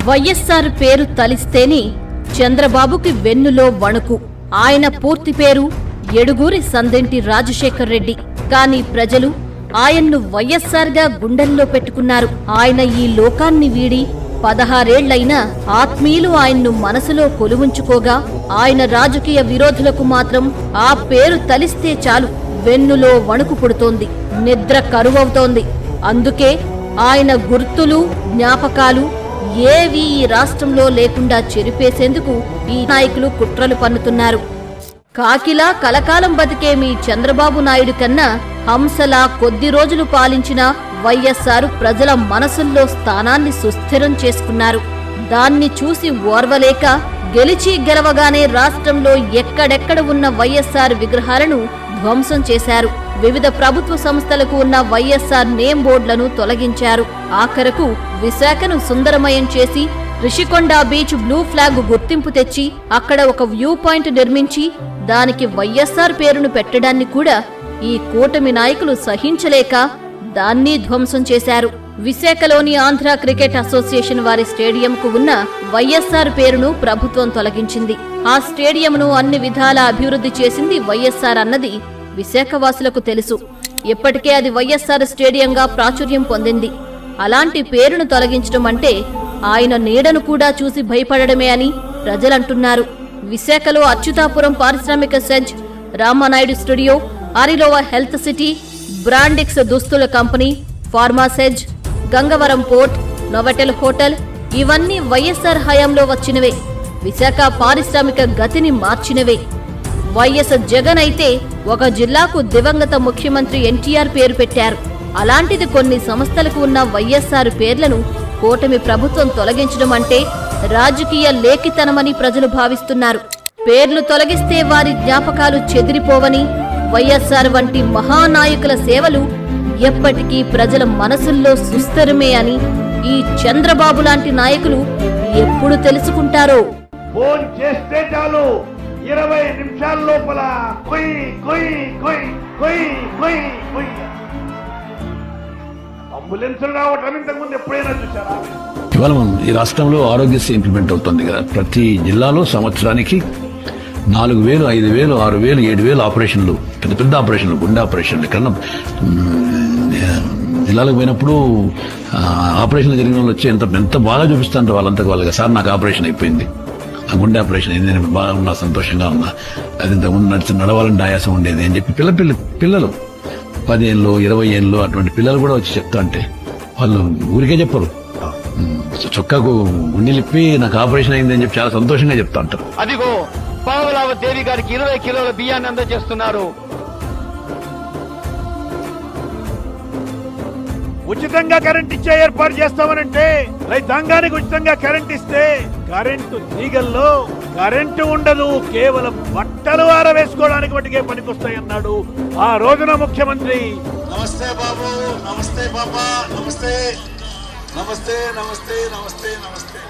వైఎస్ఆర్ పేరు తలిస్తేనే చంద్రబాబుకి వెన్నులో వణుకు. ఆయన పూర్తి పేరు ఎడుగూరి సందెంటి రాజశేఖర్ రెడ్డి. కానీ ప్రజలు ఆయన్ను వైఎస్సార్గా గుండెల్లో పెట్టుకున్నారు. ఆయన ఈ లోకాన్ని వీడి పదహారేళ్ళైనా ఆత్మీయులు ఆయన్ను మనసులో కొలువుంచుకోగా ఆయన రాజకీయ విరోధులకు మాత్రం ఆ పేరు తలిస్తే చాలు వెన్నులో వణుకు పుడుతోంది నిద్ర కరువవుతోంది. అందుకే ఆయన గుర్తులు జ్ఞాపకాలు ఏవి ఈ రాష్ట్రంలో లేకుండా చెరిపేసేందుకు ఈ నాయకులు కుట్రలు పన్నుతున్నారు. కాకిలా కలకాలం బతికే మీ చంద్రబాబు నాయుడు కన్నా హంసలా కొద్ది రోజులు పాలించిన వైఎస్ఆర్ ప్రజల మనసుల్లో స్థానాన్ని సుస్థిరం చేసుకున్నారు. దాన్ని చూసి ఓర్వలేక గెలిచి గెలవగానే రాష్ట్రంలో ఎక్కడెక్కడ ఉన్న వైఎస్ఆర్ విగ్రహాలను ధ్వంసం చేశారు. వివిధ ప్రభుత్వ సంస్థలకు ఉన్న వైఎస్ఆర్ నేమ్ బోర్డులను తొలగించారు. ఆఖరకు విశాఖను సుందరమయం చేసి రిషికొండ బీచ్ బ్లూ ఫ్లాగ్ గుర్తింపు తెచ్చి అక్కడ ఒక వ్యూ పాయింట్ నిర్మించి దానికి వైఎస్ఆర్ పేరును పెట్టడాన్ని కూడా ఈ కూటమి నాయకులు సహించలేక దాన్ని ధ్వంసం చేశారు. విశాఖలోని ఆంధ్ర క్రికెట్ అసోసియేషన్ వారి స్టేడియంకు ఉన్న వైఎస్ఆర్ పేరును ప్రభుత్వం తొలగించింది. ఆ స్టేడియంను అన్ని విధాలా అభివృద్ధి చేసింది వైఎస్ఆర్ అన్నది విశాఖవాసులకు తెలుసు. ఇప్పటికే అది వైఎస్ఆర్ స్టేడియంగా ప్రాచుర్యం పొందింది. అలాంటి పేరును తొలగించడం అంటే ఆయన నీడను కూడా చూసి భయపడడమే అని ప్రజలంటున్నారు. విశాఖలో అచ్యుతాపురం పారిశ్రామిక SEZ Ramanaidu studio Arilova health city Brandix దుస్తుల company pharma SEZ Gangavaram port Novotel hotel ఇవన్నీ వైఎస్ఆర్ హయాంలో వచ్చినవే. విశాఖ పారిశ్రామిక గతిని మార్చినవే. వైఎస్ జగన్ అయితే ఒక జిల్లాకు దివంగత ముఖ్యమంత్రి ఎన్టీఆర్ పేరు పెట్టారు. అలాంటిది కొన్ని సంస్థలకు ఉన్న వైఎస్ఆర్ పేర్లను కూటమి ప్రభుత్వం తొలగించడం అంటే రాజకీయ లేఖితనమని ప్రజలు భావిస్తున్నారు. పేర్లు తొలగిస్తే వారి జ్ఞాపకాలు చెదిరిపోవని వైఎస్ఆర్ వంటి మహానాయకుల సేవలు ఎప్పటికీ ప్రజల మనసుల్లో సుస్థిరమే అని ఈ చంద్రబాబు లాంటి నాయకులు ఎప్పుడు తెలుసుకుంటారో. ఫోన్ చేస్తే చాలు. ఇరవై నిమిషాల లోపల కొయ్ కొయ్ కొయ్ కొయ్ కొయ్ కొయ్. రావటం ఇంతకుముందు ఎప్పుడైనా చూసారా ఇవాళ మనం ఈ రాష్ట్రంలో ఆరోగ్యశ్రీ ఇంప్లిమెంట్ అవుతుంది కదా. ప్రతి జిల్లాలో సంవత్సరానికి నాలుగు వేలు ఐదు వేలు ఆరు వేలు ఏడు వేలు ఆపరేషన్లు పెద్ద పెద్ద ఆపరేషన్లు గుండె ఆపరేషన్లు. కన్నా జిల్లాలకు పోయినప్పుడు ఆపరేషన్లు జరిగిన వాళ్ళు వచ్చి ఎంత ఎంత బాగా చూపిస్తాంటారు వాళ్ళంతా వాళ్ళకి సార్ నాకు ఆపరేషన్ అయిపోయింది. ఆ గుండె ఆపరేషన్ అయింది. నేను బాగా ఉన్నా సంతోషంగా ఉన్నా. అది ఇంతకుముందు నడిచి నడవాలంటే ఆయాసం ఉండేది అని చెప్పి పిల్ల పిల్ల పిల్లలు పదిహేళ్ళు ఇరవై ఏళ్ళు అటువంటి పిల్లలు కూడా వచ్చి చెప్తా అంటే వాళ్ళు ఊరికే చెప్పరు. చొక్కాకు గుండెలిప్పి నాకు ఆపరేషన్ అయింది అని చెప్పి చాలా సంతోషంగా చెప్తా ఉంటారు అదిగో పావలావ దేవి గారికి ఇరవై కిలోల బియ్యాన్ని అందజేస్తున్నారు. ఉచితంగా కరెంట్ ఇచ్చే ఏర్పాటు చేస్తామనంటే రైతాంగానికి ఉచితంగా కరెంట్ ఇస్తే కరెంటు తీగల్లో కరెంటు ఉండదు కేవలం బట్టలు ఆరవేసుకోవడానికి మటుకే పనికొస్తాయన్నాడు ఆ రోజున ముఖ్యమంత్రి. నమస్తే బాబు నమస్తే బాబా నమస్తే. నమస్తే నమస్తే నమస్తే నమస్తే.